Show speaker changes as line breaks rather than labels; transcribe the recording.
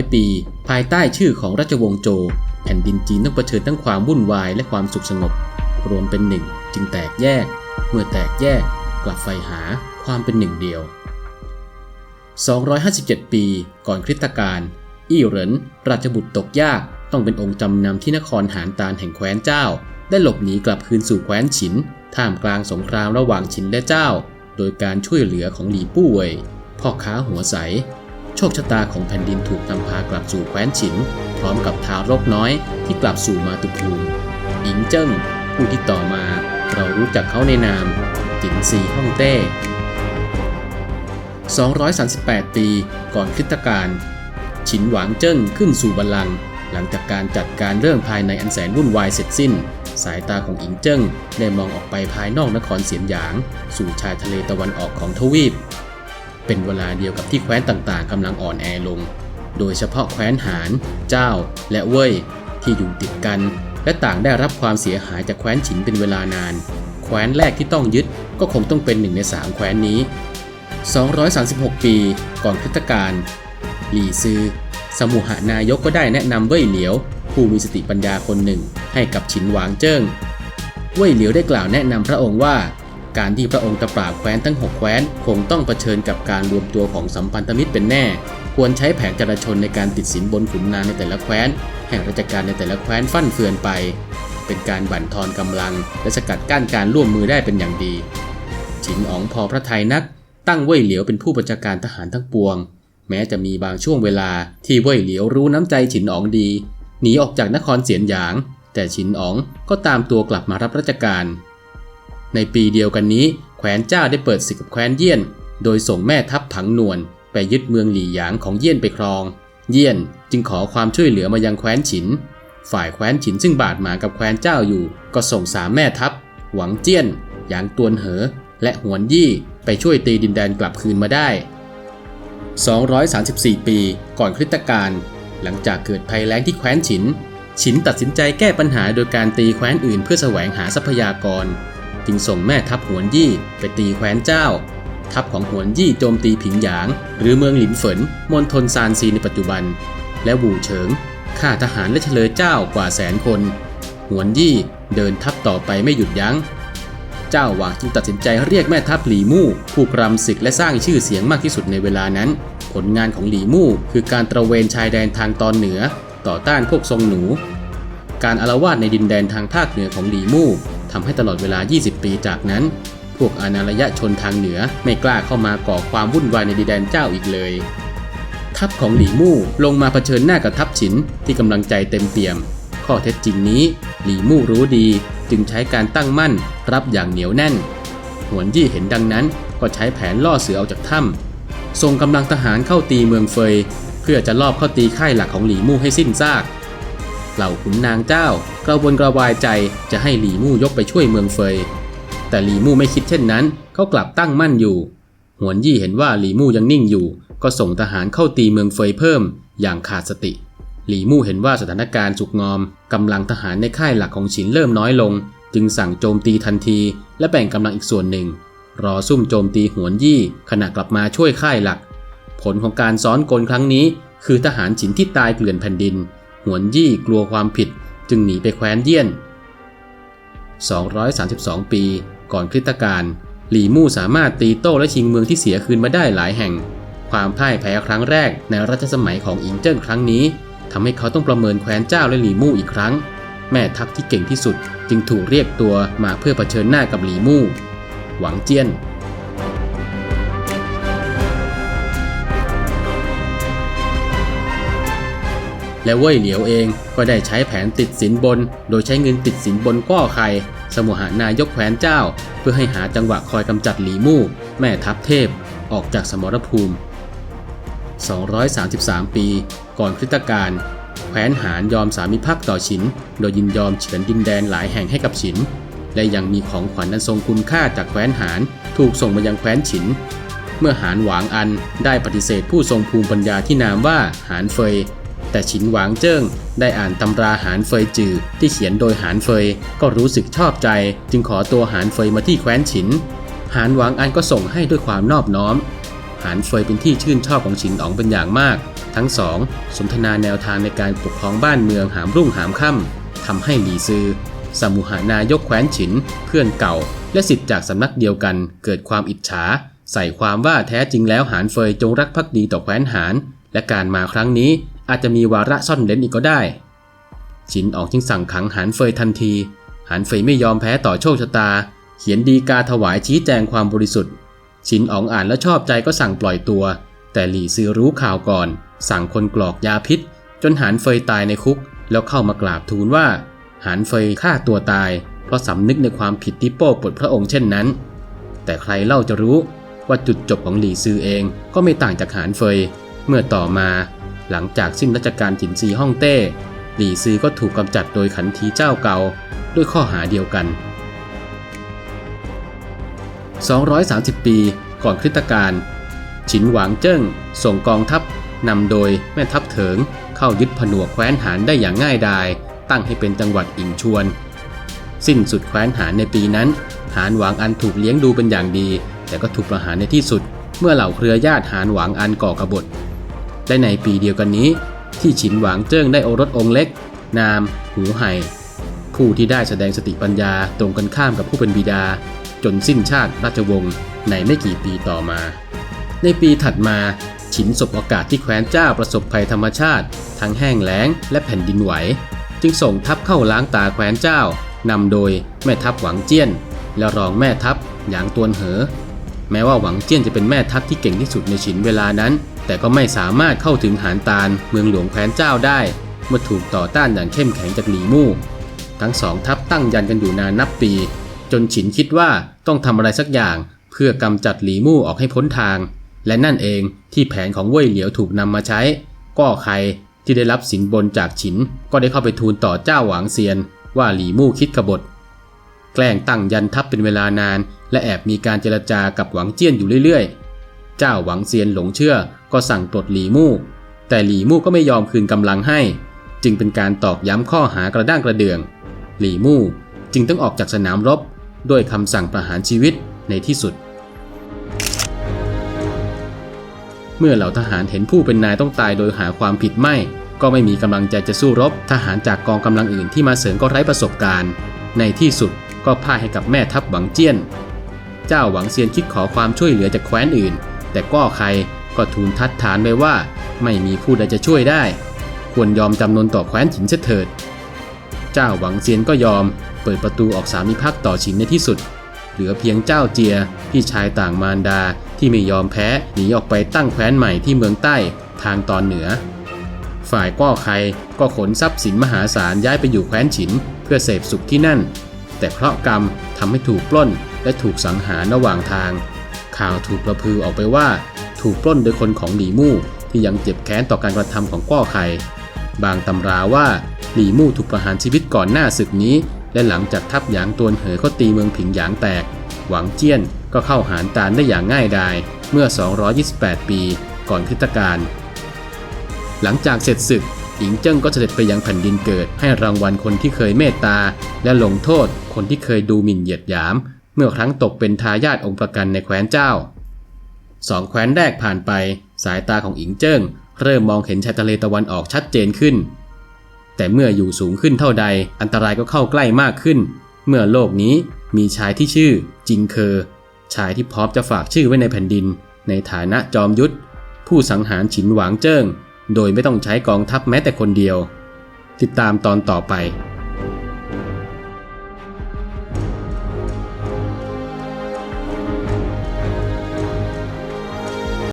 200 ปี ภายใต้ชื่อของราชวงศ์โจ แผ่นดินจีนต้องเผชิญทั้งความวุ่นวายและความสุขสงบ รวมเป็นหนึ่ง จึงแตกแยก เมื่อแตกแยก กลับไฟหาความเป็นหนึ่งเดียว 257 ปีก่อนคริสตกาลอี้เหรินราชบุตรตกยากต้องเป็นองค์จำนำที่นครหานตาลแห่งแคว้นเจ้า ได้หลบหนีกลับคืนสู่แคว้นฉิน ท่ามกลางสงครามระหว่างฉินและเจ้า โดยการช่วยเหลือของหลีปู้เว่ยพ่อค้าหัวใส โชคชะตาของแผ่นดินถูกนำพากลับสู่แคว้นฉิน พร้อมกับทารกน้อยที่กลับสู่มาตุภูมิอิงเจิ้งผู้ที่ต่อมาเรารู้จักเขาในนามจินซีฮ่องเต้ 238 ปีก่อนคริสตกาลฉินหวางเจิ้งขึ้นสู่บัลลังก์หลังจากการจัดการเรื่องภายในอันแสนวุ่นวายเสร็จสิ้น สายตาของอิงเจิ้งได้มองออกไปภายนอกนครเสียนหยาง สู่ชายทะเลตะวันออกของทวีป เป็นเวลาเดียวกับที่แคว้นต่างๆกำลังอ่อนแอลง โดยเฉพาะแคว้นหาน เจ้า และเว่ยที่อยู่ติดกัน และต่างได้รับความเสียหายจากแคว้นฉินเป็นเวลานาน แคว้นแรกที่ต้องยึดก็คงต้องเป็นหนึ่งในสามแคว้นนี้ 236 ปีก่อนคริสตกาลหลี่ซือ สมุหานายกก็ได้แนะนำเว่ยเหลียว ผู้มีสติปัญญาคนหนึ่งให้กับฉินหวางเจิ้งเว่ยเหลียวได้กล่าวแนะนำพระองค์ว่า การที่พระองค์จะปราบแคว้นทั้ง 6 แคว้น คงต้องเผชิญกับการรวมตัวของสัมพันธมิตรเป็นแน่ ควรใช้แผนจราชนในการติดสินบนขุนนางในแต่ละแคว้นให้ราชการในแต่ละแคว้นฟั่นเฟือนไป เป็นการบั่นทอนกำลัง และสกัดกั้นการร่วมมือได้เป็นอย่างดีฉินอ๋องพอพระไทยนัก ตั้งเว่ยเหลียวเป็นผู้บัญชาการทหารทั้งปวง แม้จะมีบางช่วงเวลาที่เว่ยเหลียวรู้น้ำใจฉินอ๋องดีหนีออกจากนครเสียนหยาง แต่ฉินอ๋องก็ตามตัวกลับมารับราชการ ในปีเดียวกันนี้แคว้นเจ้าได้เปิดศึกกับแคว้นเยี่ยน โดยส่งแม่ทัพผังนวลไปยึดเมืองหลี่หยางของเยี่ยนไปครอง เยี่ยนจึงขอความช่วยเหลือมายังแคว้นฉิน ฝ่ายแคว้นฉินซึ่งบาดหมางกับแคว้นเจ้าอยู่ ก็ส่งสามแม่ทัพ หวังเจี้ยน หยางตวนเหอ และหวนยี่ไปช่วยตีดินแดนกลับคืนมาได้ 234 ปีก่อนคริสตกาลหลังจากเกิดภัยแล้งที่แคว้นฉิน ฉินตัดสินใจแก้ปัญหาโดยการตีแคว้นอื่นเพื่อแสวงหาทรัพยากร จึงส่งแม่ทัพหวนยี่ไปตีแคว้นเจ้า ทัพของหวนยี่โจมตีผิงหยาง หรือเมืองหลินเฝนมณฑลซานซีในปัจจุบัน และวูเฉิงฆ่าทหารและเฉลยเจ้ากว่าแสนคน หวนยี่เดินทัพต่อไปไม่หยุดยัง้ง เจ้าหวางจึงตัดสินใจเรียกแม่ทัพหลีมู่ ผู้ปรำศึกและสร้างชื่อเสียงมากที่สุดในเวลานั้น ผลงานของหลีมู่คือการตระเวนชายแดนทางตอนเหนือ ต่อต้านพวกทรงหนู การอาละวาดในดินแดนทางภาคเหนือของหลีมู่ ทำให้ตลอดเวลา 20 ปีจากนั้น พวกอนารยชนทางเหนือไม่กล้าเข้ามาก่อความวุ่นวายในดินแดนเจ้าอีกเลย ทัพของหลีมู่ลงมาเผชิญหน้ากับทัพฉินที่กำลังใจเต็มเปี่ยม ข้อเท็จจริงนี้หลีมู่รู้ดีจึงใช้การตั้งมั่นรับอย่างเหนียวแน่น หวนยี่เห็นดังนั้นก็ใช้แผนล่อเสือออกจากถ้ำส่งกำลังทหารเข้าตีเมืองเฟย เพื่อจะลอบเข้าตีค่ายหลักของหลีมู่ให้สิ้นซาก เหล่าขุนนางเจ้ากระวนกระวายใจจะให้หลีมู่ยกไปช่วยเมืองเฟย แต่หลีมู่ไม่คิดเช่นนั้น เขากลับตั้งมั่นอยู่ หวนยี่เห็นว่าหลีมู่ยังนิ่งอยู่ ก็ส่งทหารเข้าตีเมืองเฟยเพิ่ม อย่างขาดสติ หลีมู่เห็นว่าสถานการณ์สุกงอมกำลังทหารในค่ายหลักของฉินเริ่มน้อยลง จึงสั่งโจมตีทันที และแบ่งกำลังอีกส่วนหนึ่ง รอซุ่มโจมตีหวนยี่ขณะกลับมาช่วยค่ายหลัก ผลของการซ้อนกลครั้งนี้ คือทหารฉินที่ตายเกลื่อนแผ่นดิน หวนยี่กลัวความผิดจึงหนีไปแคว้นเยี่ยน 232 ปีก่อนคริสตกาลหลี่มู่สามารถตีโต้และชิงเมืองที่เสียคืนมาได้หลายแห่ง ความพ่ายแพ้ครั้งแรกในรัชสมัยของอิงเจิ้งครั้งนี้ทำให้เขาต้องประเมินแคว้นเจ้าและหลี่มู่อีกครั้ง แม่ทัพที่เก่งที่สุดจึงถูกเรียกตัวมาเพื่อเผชิญหน้ากับหลี่มู่ หวังเจี้ยน และเว่ยเหลียวเองก็ได้ใช้แผนติดสินบน โดยใช้เงินติดสินบนก้อไข่สมุหานายกแคว้นเจ้า เพื่อให้หาจังหวะคอยกำจัดหลีมู่ แม่ทัพเทพ ออกจากสมรภูมิ 233 ปี ก่อนคริสตกาลแคว้นหานยอมสามิภักดิ์ต่อฉิน โดยยินยอมเฉือนดินแดนหลายแห่งให้กับฉิน และยังมีของขวัญอันทรงคุณค่าจากแคว้นหานถูกส่งมายังแคว้นฉิน เมื่อหานหวางอันได้ปฏิเสธผู้ทรงภูมิปัญญาที่นามว่าหานเฟย แต่ฉินหวางเจิ้งได้อ่านตำราหานเฟยจือที่เขียนโดยหานเฟยก็รู้สึกชอบใจ จึงขอตัวหานเฟยมาที่แคว้นฉิน หานหวางอันก็ส่งให้ด้วยความนอบน้อม หานเฟยเป็นที่ชื่นชอบของฉินอ๋องเป็นอย่างมาก ทั้งสองสนทนาแนวทางในการปกครองบ้านเมืองหามรุ่งหามค่ำทำให้หลีซือสมุหานายกแคว้นฉิน เพื่อนเก่า และสิทธิ์จากสำนักเดียวกัน เกิดความอิจฉา ใส่ความว่าแท้จริงแล้วหานเฟยจงรักภักดีต่อแคว้นหาน และการมาครั้งนี้ อาจจะมีวาระซ่อนเล้นอีกก็ได้ฉินออกจึงสั่งขังหานเฟยทันที หานเฟยไม่ยอมแพ้ต่อโชคชะตา เขียนดีกาถวายชี้แจงความบริสุทธิ์ฉินอ๋องอ่านแล้วชอบใจก็สั่งปล่อยตัว แต่หลี่ซือรู้ข่าวก่อน สั่งคนกรอกยาพิษ จนหานเฟยตายในคุก แล้วเข้ามากราบทูลว่า หานเฟยฆ่าตัวตาย เพราะสำนึกในความผิดที่โป้ปลดพระองค์เช่นนั้น แต่ใครเล่าจะรู้ว่าจุดจบของหลี่ซือเองก็ไม่ต่างจากหานเฟย เมื่อต่อมา หลังจากสิ้นรัชกาลจินซีฮ่องเต้ หลี่ซือก็ถูกกำจัดโดยขันทีเจ้าเก่าด้วยข้อหาเดียวกัน 230 ปีก่อนคริสตกาลฉินหวางเจิ้งส่งกองทัพนำโดยแม่ทัพเถิงเข้ายึดผนวกแคว้นหานได้อย่างง่ายดาย ตั้งให้เป็นจังหวัดอิงชวน สิ้นสุดแคว้นหานในปีนั้น หานหวางอันถูกเลี้ยงดูเป็นอย่างดี แต่ก็ถูกประหารในที่สุด เมื่อเหล่าเครือญาติหานหวางอันก่อกบฏ และในปีเดียวกันนี้ ที่ฉินหวางเจิ้งได้โอรสองค์เล็ก นาม หูไห่ผู้ที่ได้แสดงสติปัญญาตรงกันข้ามกับผู้เป็นบิดา จนสิ้นชาติราชวงศ์ในไม่กี่ปีต่อมา ในปีถัดมาฉินสบโอกาสที่แคว้นเจ้าประสบภัยธรรมชาติ ทั้งแห้งแล้งและแผ่นดินไหว จึงส่งทัพเข้าล้างตาแคว้นเจ้านำโดยแม่ทัพหวังเจี้ยน และรองแม่ทัพหยางตวนเหอ แม้ว่าหวังเจี้ยนจะเป็นแม่ทัพที่เก่งที่สุดในฉินเวลานั้น แต่ก็ไม่สามารถเข้าถึงหานตาลเมืองหลวงแคว้นเจ้าได้ เมื่อถูกต่อต้านอย่างเข้มแข็งจากหลีมู่ ทั้งสองทัพตั้งยันกันอยู่นานนับปี จนฉินคิดว่าต้องทำอะไรสักอย่าง เพื่อกำจัดหลีมู่ออกให้พ้นทาง และนั่นเองที่แผนของเว่ยเหลียวถูกนำมาใช้ ก็ใครที่ได้รับสินบนจากฉิน ก็ได้เข้าไปทูลต่อเจ้าหวางเซียน ว่าหลีมู่คิดขบฏแกล้งตั้งยันทัพเป็นเวลานาน และแอบมีการเจรจากับหวังเจี้ยนอยู่เรื่อยๆ เจ้าหวังเซียนหลงเชื่อ ก็สั่งปลดหลีมู่ แต่หลีมู่ก็ไม่ยอมคืนกำลังให้ จึงเป็นการตอกย้ำข้อหากระด้างกระเดือง หลีมู่จึงต้องออกจากสนามรบด้วยคำสั่งประหารชีวิตในที่สุด เมื่อเหล่าทหารเห็นผู้เป็นนายต้องตายโดยหาความผิดไม่ ก็ไม่มีกำลังใจจะสู้รบ ทหารจากกองกำลังอื่นที่มาเสริมก็ไร้ประสบการณ์ ในที่สุดก็พ่ายให้กับแม่ทัพหวังเจี้ยน เจ้าหวังเซียนคิดขอความช่วยเหลือจากแคว้นอื่น แต่ก็ใคร ก็ทูลทัดทานไว้ว่าไม่มีผู้ใดจะช่วยได้ ควรยอมจำนนต่อแคว้นฉินเสียเถิด เจ้าหวังเซียนก็ยอม เปิดประตูออกสามิภักต่อฉินในที่สุด เหลือเพียงเจ้าเจียพี่ชายต่างมารดาที่ไม่ยอมแพ้หนีออกไปตั้งแคว้นใหม่ที่เมืองใต้ทางตอนเหนือ ฝ่ายก้อใครก็ขนทรัพย์สินมหาศาลย้ายไปอยู่แคว้นฉิน เพื่อเสพสุขที่นั่น แต่เคราะกรรมทำให้ถูกปล้นและถูกสังหารระหว่างทาง ข่าวถูกประพือออกไปว่า ถูกปล้นโดยคนของหลีมู่ที่ยังเจ็บแค้นต่อการกระทำของก้อไคบางตำราว่าหลีมู่ถูกประหารชีวิตก่อนหน้าศึกนี้ และหลังจากทัพหยางตวนเหอเขาตีเมืองผิงหยางแตก หวังเจี้ยนก็เข้าหานตานได้อย่างง่ายดายเมื่อ 228 ปี ก่อนคริสตกาลหลังจากเสร็จศึกหญิงเจิ้งก็เสด็จไปยังแผ่นดินเกิด ให้รางวัลคนที่เคยเมตตา และลงโทษคนที่เคยดูหมิ่นเหยียดหยาม เมื่อครั้งตกเป็นทายาทองค์ประกันในแคว้นเจ้า สองแคว้นแรกผ่านไป สายตาของอิงเจิ้ง เริ่มมองเห็นชายทะเลตะวันออกชัดเจนขึ้น แต่เมื่ออยู่สูงขึ้นเท่าใด อันตรายก็เข้าใกล้มากขึ้น เมื่อโลกนี้มีชายที่ชื่อ จิงเคอชายที่พร้อมจะฝากชื่อไว้ในแผ่นดิน ในฐานะจอมยุทธผู้สังหารฉินหวางเจิ้ง โดยไม่ต้องใช้กองทัพแม้แต่คนเดียว ติดตามตอนต่อไป